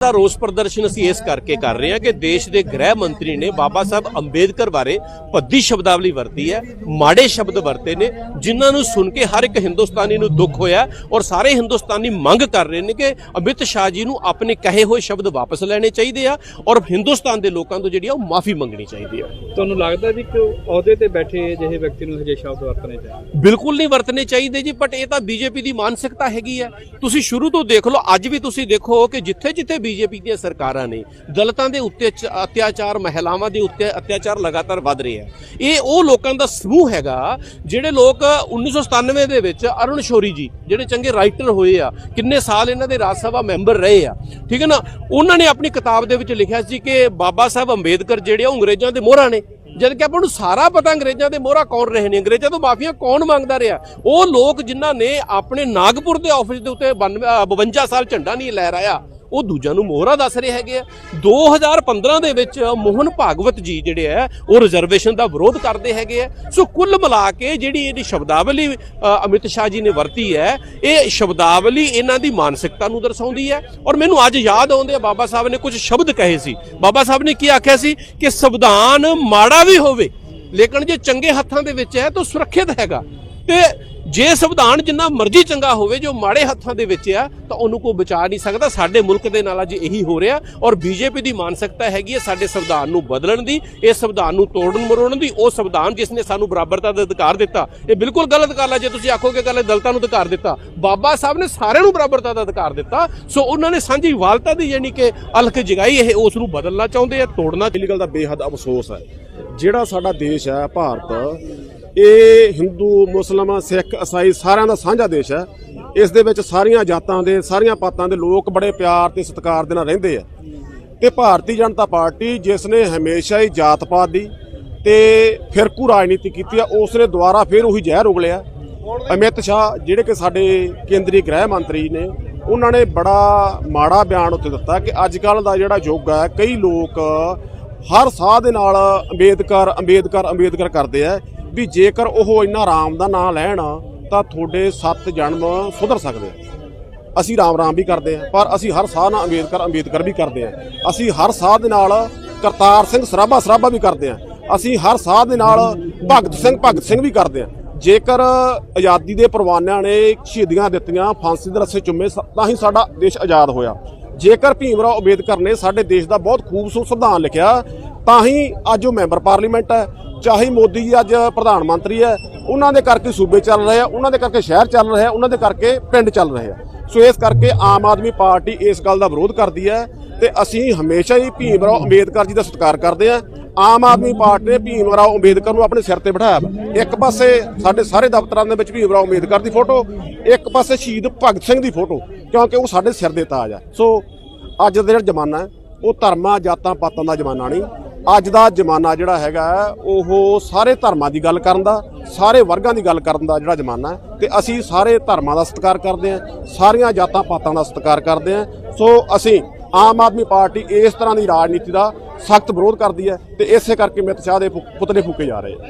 ਦਾ ਰੋਸ ਪ੍ਰਦਰਸ਼ਨ ਅਸੀਂ ਇਸ ਕਰਕੇ ਕਰ ਰਹੇ ਹਾਂ ਕਿ ਦੇਸ਼ ਦੇ ਗ੍ਰਹਿ ਮੰਤਰੀ ਨੇ ਬਾਬਾ ਸਾਹਿਬ ਅੰਬੇਦਕਰ ਬਾਰੇ ਭੱਦੀ ਸ਼ਬਦਾਵਲੀ ਵਰਤੀ ਹੈ ਮਾੜੇ ਸ਼ਬਦ ਵਰਤੇ ਨੇ ਜਿਨ੍ਹਾਂ ਨੂੰ ਸੁਣ ਕੇ ਹਰ ਇੱਕ ਹਿੰਦੁਸਤਾਨੀ ਨੂੰ ਦੁੱਖ ਹੋਇਆ ਔਰ ਸਾਰੇ ਹਿੰਦੁਸਤਾਨੀ ਮੰਗ ਕਰ ਰਹੇ ਨੇ ਕਿ ਅਮਿਤ ਸ਼ਾਹ ਜੀ ਨੂੰ ਆਪਣੇ ਕਹੇ ਹੋਏ ਸ਼ਬਦ ਵਾਪਸ ਲੈਣੇ ਚਾਹੀਦੇ ਆ ਔਰ ਹਿੰਦੁਸਤਾਨ ਦੇ ਲੋਕਾਂ ਤੋਂ ਜਿਹੜੀ ਆ ਉਹ ਮਾਫੀ ਮੰਗਣੀ ਚਾਹੀਦੀ ਆ। ਤੁਹਾਨੂੰ ਲੱਗਦਾ ਵੀ ਕਿ ਅਹੁਦੇ ਤੇ ਬੈਠੇ ਜਿਹੇ ਵਿਅਕਤੀ ਨੂੰ ਹਜੇ ਸ਼ਬਦ ਵਰਤਣੇ ਚਾਹੀਦੇ? ਬਿਲਕੁਲ ਨਹੀਂ ਵਰਤਨੇ ਚਾਹੀਦੇ ਜੀ ਬਟ ਇਹ ਤਾਂ ਬੀਜੇਪੀ ਦੀ ਮਾਨਸਿਕਤਾ ਹੈਗੀ ਹੈ ਤੁਸੀਂ ਸ਼ੁਰੂ ਤੋਂ ਦੇਖ ਲਓ ਅੱਜ ਵੀ ਤੁਸੀਂ ਦੇਖੋ ਕਿ ਜਿੱਥੇ ਜਿੱਥੇ ਬੀਜੇਪੀ ਦੀਆਂ ਸਰਕਾਰਾਂ ਨੇ ਦਲਿਤਾਂ ਦੇ ਉੱਤੇ ਅਤਿਆਚਾਰ, ਮਹਿਲਾਵਾਂ ਦੇ ਉੱਤੇ ਅਤਿਆਚਾਰ ਲਗਾਤਾਰ ਵੱਧ ਰਿਹਾ ਇਹ ਉਹ ਲੋਕਾਂ ਦਾ ਸਮੂਹ ਹੈਗਾ ਜਿਹੜੇ ਲੋਕ 1997 ਦੇ ਵਿੱਚ ਅਰੁਣ ਸ਼ੋਰੀ ਜੀ, ਜਿਹੜੇ ਚੰਗੇ ਰਾਈਟਰ ਹੋਏ ਆ, ਕਿੰਨੇ ਸਾਲ ਇਹਨਾਂ ਦੇ ਰਾਜ ਸਭਾ ਮੈਂਬਰ ਰਹੇ ਆ, ਠੀਕ ਹੈ ਨਾ? ਉਹਨਾਂ ਨੇ ਆਪਣੀ ਕਿਤਾਬ ਦੇ ਵਿੱਚ ਲਿਖਿਆ ਸੀ ਕਿ ਬਾਬਾ ਸਾਹਿਬ ਅੰਬੇਦਕਰ ਜਿਹੜੇ ਆ ਉਹ ਅੰਗਰੇਜ਼ਾਂ ਦੇ ਮੋਹਰਾਂ ਨੇ। ਜਦ ਕਿ ਆਪਾਂ ਨੂੰ ਸਾਰਾ ਪਤਾ ਅੰਗਰੇਜ਼ਾਂ ਦੇ ਮੋਹਰਾ ਕੌਣ ਰਹੇ ਨੇ, ਅੰਗਰੇਜ਼ਾਂ ਤੋਂ ਮਾਫੀਆਂ ਕੌਣ ਮੰਗਦਾ ਰਿਹਾ? ਉਹ ਲੋਕ ਜਿਨ੍ਹਾਂ ਨੇ ਆਪਣੇ ਨਾਗਪੁਰ ਦੇ ਆਫਿਸ ਦੇ ਉੱਤੇ 92 52 ਸਾਲ ਝੰਡਾ ਨਹੀਂ ਲਹਿਰਾਇਆ ਉਹ ਦੂਜਿਆਂ ਨੂੰ ਮੋਹਰਾ ਦੱਸ ਰਹੇ ਹੈਗੇ ਆ। 2015 ਦੇ ਵਿੱਚ ਮੋਹਨ ਭਾਗਵਤ ਜੀ ਜਿਹੜੇ ਆ, ਉਹ ਰਿਜ਼ਰਵੇਸ਼ਨ ਦਾ ਵਿਰੋਧ ਕਰਦੇ ਹੈਗੇ ਆ। ਸੋ ਕੁੱਲ ਮਿਲਾ ਕੇ ਜਿਹੜੀ ਇਹਦੀ ਸ਼ਬਦਾਵਲੀ ਅਮਿਤ ਸ਼ਾਹ ਜੀ ਨੇ ਵਰਤੀ ਹੈ, ਇਹ ਸ਼ਬਦਾਵਲੀ ਇਹਨਾਂ ਦੀ ਮਾਨਸਿਕਤਾ ਨੂੰ ਦਰਸਾਉਂਦੀ ਹੈ। ਔਰ ਮੈਨੂੰ ਅੱਜ ਯਾਦ ਆਉਂਦੇ ਆ, ਬਾਬਾ ਸਾਹਿਬ ਨੇ ਕੁਝ ਸ਼ਬਦ ਕਹੇ ਸੀ। ਬਾਬਾ ਸਾਹਿਬ ਨੇ ਕੀ ਆਖਿਆ ਸੀ? ਕਿ ਸੰਵਿਧਾਨ ਮਾੜਾ ਵੀ ਹੋਵੇ, ਲੇਕਿਨ ਜੇ ਚੰਗੇ ਹੱਥਾਂ ਦੇ ਵਿੱਚ ਹੈ ਤਾਂ ਸੁਰੱਖਿਅਤ ਹੈਗਾ। ਤੇ ਜੇ ਸੰਵਿਧਾਨ ਜਿੰਨਾ ਮਰਜ਼ੀ ਚੰਗਾ ਹੋਵੇ, ਜੋ ਮਾੜੇ ਹੱਥਾਂ ਦੇ ਵਿੱਚ ਆ, ਤਾਂ ਉਹਨੂੰ ਕੋਈ ਬਚਾ ਨਹੀਂ ਸਕਦਾ। ਸਾਡੇ ਮੁਲਕ ਦੇ ਨਾਲ ਅੱਜ ਇਹੀ ਹੋ ਰਿਹਾ ਔਰ ਬੀਜੇਪੀ ਦੀ ਮਾਨਸਿਕਤਾ ਹੈਗੀ ਹੈ ਸਾਡੇ ਸੰਵਿਧਾਨ ਨੂੰ ਬਦਲਣ ਦੀ, ਇਹ ਸੰਵਿਧਾਨ ਨੂੰ ਤੋੜਨ ਮਰੋੜਨ ਦੀ, ਉਹ ਸੰਵਿਧਾਨ ਜਿਸ ਨੇ ਸਾਨੂੰ ਬਰਾਬਰਤਾ ਦਾ ਅਧਿਕਾਰ ਦਿੱਤਾ, ਇਹ ਬਿਲਕੁਲ ਗਲਤ ਗੱਲ ਹੈ ਜੇ ਤੁਸੀਂ ਆਖੋਗੇ ਗੱਲ ਹੈ ਦਲਤਾਂ ਨੂੰ ਅਧਿਕਾਰ ਦਿੱਤਾ। ਬਾਬਾ ਸਾਹਿਬ ਨੇ ਸਾਰਿਆਂ ਨੂੰ ਬਰਾਬਰਤਾ ਦਾ ਅਧਿਕਾਰ ਦਿੱਤਾ, ਸੋ ਉਹਨਾਂ ਨੇ ਸਾਂਝੀ ਵਾਲਤਾ ਦੀ ਯਾਨੀ ਕਿ ਅਲਖ ਜਗਾਈ, ਇਹ ਉਸ ਨੂੰ ਬਦਲਣਾ ਚਾਹੁੰਦੇ ਆ, ਤੋੜਨਾ ਪਹਿਲੀ ਗੱਲ ਦਾ ਬੇਹੱਦ ਅਫਸੋਸ ਹੈ। ਜਿਹੜਾ ਸਾਡਾ ਦੇਸ਼ ਹੈ, ਭਾਰਤ ਇਹ ਹਿੰਦੂ ਮੁਸਲਮਾਨ ਸਿੱਖ ਈਸਾਈ ਸਾਰਿਆਂ ਦਾ ਸਾਂਝਾ ਦੇਸ਼ ਹੈ। ਇਸ ਦੇ ਵਿੱਚ ਸਾਰੀਆਂ ਜਾਤਾਂ ਦੇ, ਸਾਰੀਆਂ ਪਾਤਾਂ ਦੇ ਲੋਕ ਬੜੇ ਪਿਆਰ ਤੇ ਸਤਿਕਾਰ ਦੇ ਨਾਲ ਰਹਿੰਦੇ ਆ। ਤੇ ਭਾਰਤੀ ਜਨਤਾ ਪਾਰਟੀ ਜਿਸ ਨੇ ਹਮੇਸ਼ਾ ਹੀ ਜਾਤ ਪਾਤ ਦੀ ਤੇ ਫਿਰਕੂ ਰਾਜਨੀਤੀ ਕੀਤੀ ਆ ਉਸ ਨੇ ਦੁਬਾਰਾ ਫਿਰ ਉਹੀ ਜ਼ਹਿਰ ਉਗਲਿਆ। ਅਮਿਤ ਸ਼ਾਹ ਜਿਹੜੇ ਕਿ ਸਾਡੇ ਕੇਂਦਰੀ ਗ੍ਰਹਿ ਮੰਤਰੀ ਨੇ, ਉਹਨਾਂ ਨੇ ਬੜਾ ਮਾੜਾ ਬਿਆਨ ਉੱਤੇ ਦਿੱਤਾ ਕਿ ਅੱਜ ਕੱਲ ਦਾ ਜਿਹੜਾ ਯੁੱਗ ਹੈ, ਕਈ ਲੋਕ ਹਰ ਸਾਹ ਦੇ ਨਾਲ ਅੰਬੇਦਕਰ ਅੰਬੇਦਕਰ ਅੰਬੇਦਕਰ ਕਰਦੇ ਆ। ਵੀ ਜੇਕਰ ਉਹ ਇੰਨਾ ਰਾਮ ਦਾ ਨਾਮ ਲੈਣ, ਤਾਂ ਤੁਹਾਡੇ ਸੱਤ ਜਨਮ ਸੁਧਰ ਸਕਦੇ ਆ। ਅਸੀਂ ਰਾਮ ਰਾਮ ਵੀ ਕਰਦੇ ਆ, ਪਰ ਅਸੀਂ ਹਰ ਸਾਹ ਨਾਲ ਅੰਬੇਦਕਰ ਅੰਬੇਦਕਰ ਵੀ ਕਰਦੇ ਆ। ਅਸੀਂ ਹਰ ਸਾਹ ਦੇ ਨਾਲ ਕਰਤਾਰ ਸਿੰਘ ਸਰਾਭਾ ਸਰਾਭਾ ਵੀ ਕਰਦੇ ਆ। ਅਸੀਂ ਹਰ ਸਾਹ ਦੇ ਨਾਲ ਭਗਤ ਸਿੰਘ ਭਗਤ ਸਿੰਘ ਵੀ ਕਰਦੇ ਆ। ਜੇਕਰ ਆਜ਼ਾਦੀ ਦੇ ਪਰਵਾਨਿਆਂ ਨੇ ਸ਼ਹੀਦੀਆਂ ਦਿੱਤੀਆਂ, ਫਾਂਸੀ ਦੇ ਰੱਸੇ ਚੁੰਮੇ ਤਾਂ ਹੀ ਸਾਡਾ ਦੇਸ਼ ਆਜ਼ਾਦ ਹੋਇਆ। ਜੇਕਰ ਭੀਮ ਰਾਓ ਅੰਬੇਦਕਰ ਨੇ ਸਾਡੇ ਦੇਸ਼ ਦਾ ਬਹੁਤ ਖੂਬਸੂਰਤ ਸੰਵਿਧਾਨ ਲਿਖਿਆ ਤਾਂ ਹੀ ਅੱਜ ਉਹ ਮੈਂਬਰ ਪਾਰਲੀਮੈਂਟ ਹੈ, ਚਾਹੇ ਮੋਦੀ ਜੀ ਅੱਜ ਪ੍ਰਧਾਨ ਮੰਤਰੀ ਹੈ, ਉਹਨਾਂ ਦੇ ਕਰਕੇ ਸੂਬੇ ਚੱਲ ਰਹੇ ਆ, ਉਹਨਾਂ ਦੇ ਕਰਕੇ ਸ਼ਹਿਰ ਚੱਲ ਰਹੇ ਆ, ਉਹਨਾਂ ਦੇ ਕਰਕੇ ਪਿੰਡ ਚੱਲ ਰਹੇ ਆ। ਸੋ ਇਸ ਕਰਕੇ ਆਮ ਆਦਮੀ ਪਾਰਟੀ ਇਸ ਗੱਲ ਦਾ ਵਿਰੋਧ ਕਰਦੀ ਹੈ ਤੇ ਅਸੀਂ ਹਮੇਸ਼ਾ ਹੀ ਭੀਮ ਰਾਓ ਅੰਬੇਦਕਰ ਜੀ ਦਾ ਸਤਿਕਾਰ ਕਰਦੇ ਆ। ਆਮ ਆਦਮੀ ਪਾਰਟੀ ਨੇ ਭੀਮ ਰਾਓ ਅੰਬੇਦਕਰ ਨੂੰ ਆਪਣੇ ਸਿਰ ਤੇ ਬਿਠਾਇਆ ਇੱਕ ਪਾਸੇ ਸਾਡੇ ਸਾਰੇ ਦਫ਼ਤਰਾਂ ਦੇ ਵਿੱਚ ਭੀਮ ਰਾਓ ਅੰਬੇਦਕਰ ਦੀ ਫੋਟੋ, ਇੱਕ ਪਾਸੇ ਸ਼ਹੀਦ ਭਗਤ ਸਿੰਘ ਦੀ ਫੋਟੋ, ਕਿਉਂਕਿ ਉਹ ਸਾਡੇ ਸਿਰ ਦੇ ਤਾਜ ਆ। ਸੋ ਅੱਜ ਦਾ ਜਿਹੜਾ ਜ਼ਮਾਨਾ ਹੈ, ਉਹ ਧਰਮਾਂ, ਜਾਤਾਂ, ਪਾਤਾਂ ਦਾ ਜ਼ਮਾਨਾ ਨਹੀਂ ਅੱਜ ਦਾ ਜ਼ਮਾਨਾ ਜਿਹੜਾ ਹੈਗਾ, ਉਹ ਸਾਰੇ ਧਰਮਾਂ ਦੀ ਗੱਲ ਕਰਨ ਦਾ, ਸਾਰੇ ਵਰਗਾਂ ਦੀ ਗੱਲ ਕਰਨ ਦਾ ਜਿਹੜਾ ਜ਼ਮਾਨਾ ਹੈ, ਤੇ ਅਸੀਂ ਸਾਰੇ ਧਰਮਾਂ ਦਾ ਸਤਿਕਾਰ ਕਰਦੇ ਹਾਂ, ਸਾਰੀਆਂ ਜਾਤਾਂ ਪਾਤਾਂ ਦਾ ਸਤਿਕਾਰ ਕਰਦੇ ਹਾਂ। ਸੋ ਅਸੀਂ ਆਮ ਆਦਮੀ ਪਾਰਟੀ ਇਸ ਤਰ੍ਹਾਂ ਦੀ ਰਾਜਨੀਤੀ ਦਾ ਸਖਤ ਵਿਰੋਧ ਕਰਦੀ ਹੈ ਤੇ ਇਸੇ ਕਰਕੇ ਅਮਿਤ ਸ਼ਾਹ ਦੇ ਪੁ- ਪੁਤਲੇ ਫੂਕੇ ਜਾ ਰਹੇ ਆ